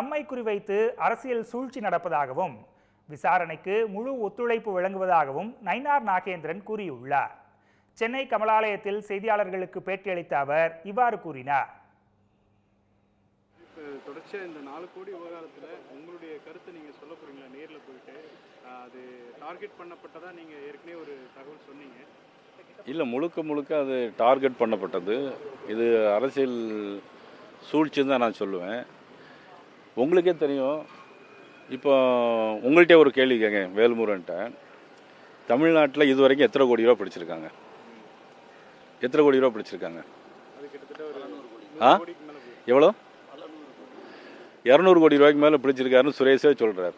தம்மை குறிவைத்து அரசியல் சூழ்ச்சி நடப்பதாகவும் விசாரணைக்கு முழு ஒத்துழைப்பு வழங்குவதாகவும் நயினார் நாகேந்திரன் கூறியுள்ளார். சென்னை கமலாலயத்தில் செய்தியாளர்களுக்கு பேட்டியளித்த அவர் இவ்வாறு கூறினார். தொடர்ச்சியாக இந்த நாலு கோடி விவகாரத்தில் உங்களுடைய கருத்தை நீங்கள் சொல்ல போகிறீங்களா நேரில் போயிட்டு அது டார்கெட் பண்ணப்பட்டதா நீங்கள் ஏற்கனவே ஒரு தகவல் சொன்னீங்க. இல்லை முழுக்க முழுக்க அது டார்கெட் பண்ணப்பட்டது. இது அரசியல் சூழ்ச்சின்னு தான் நான் சொல்லுவேன். உங்களுக்கே தெரியும். இப்போ உங்கள்கிட்ட ஒரு கேள்வி கேங்க வேல்முருகன்ட்ட. தமிழ்நாட்டில் இது வரைக்கும் எத்தனை கோடி ரூபா பிடிச்சிருக்காங்க? எத்தனை கோடி ரூபா பிடிச்சிருக்காங்க? ஆ? எவ்வளோ? இரநூறு கோடி ரூபாய்க்கு மேலே பிடிச்சிருக்காருன்னு சுரேஷே சொல்கிறார்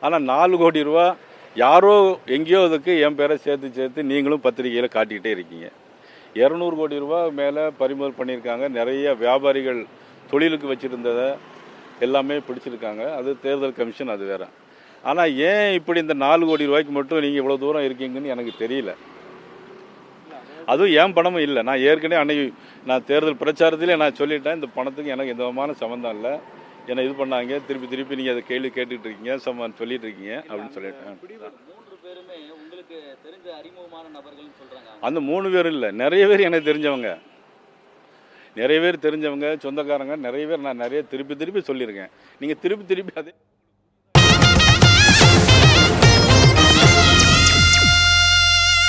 ஆனால் நாலு கோடி ரூபா யாரோ எங்கேயோ அதுக்கு என் பேரை சேர்த்து சேர்த்து நீங்களும் பத்திரிகையில் காட்டிக்கிட்டே இருக்கீங்க. இரநூறு கோடி ரூபா மேலே பறிமுதல் பண்ணியிருக்காங்க. நிறைய வியாபாரிகள் தொழிலுக்கு வச்சுருந்ததை எல்லாமே பிடிச்சிருக்காங்க. அது தேர்தல் கமிஷன் அது வேற. ஆனால் ஏன் இப்படி இந்த நாலு கோடி ரூபாய்க்கு மட்டும் நீங்கள் இவ்வளோ தூரம் இருக்கீங்கன்னு எனக்கு தெரியல. அதுவும் ஏன் பணமும் இல்லை. நான் ஏற்கனவே அன்னைக்கு நான் தேர்தல் பிரச்சாரத்திலே நான் சொல்லிட்டேன். இந்த பணத்துக்கு எனக்கு எந்த விதமான சம்மந்தம் இல்லை. என்னை இது பண்ணாங்க. திருப்பி திருப்பி நீங்கள் அதை கேள்வி கேட்டுட்டு இருக்கீங்க சம்மன் சொல்லிட்டு இருக்கீங்க அப்படின்னு சொல்லிட்டேன் பேருமே அந்த மூணு பேர் இல்லை. நிறைய பேர் எனக்கு தெரிஞ்சவங்க. நிறைய பேர் தெரிஞ்சவங்க சொந்தக்காரங்க நிறைய பேர் நான் நிறைய திருப்பி திருப்பி சொல்லியிருக்கேன். நீங்கள் திருப்பி திருப்பி அதே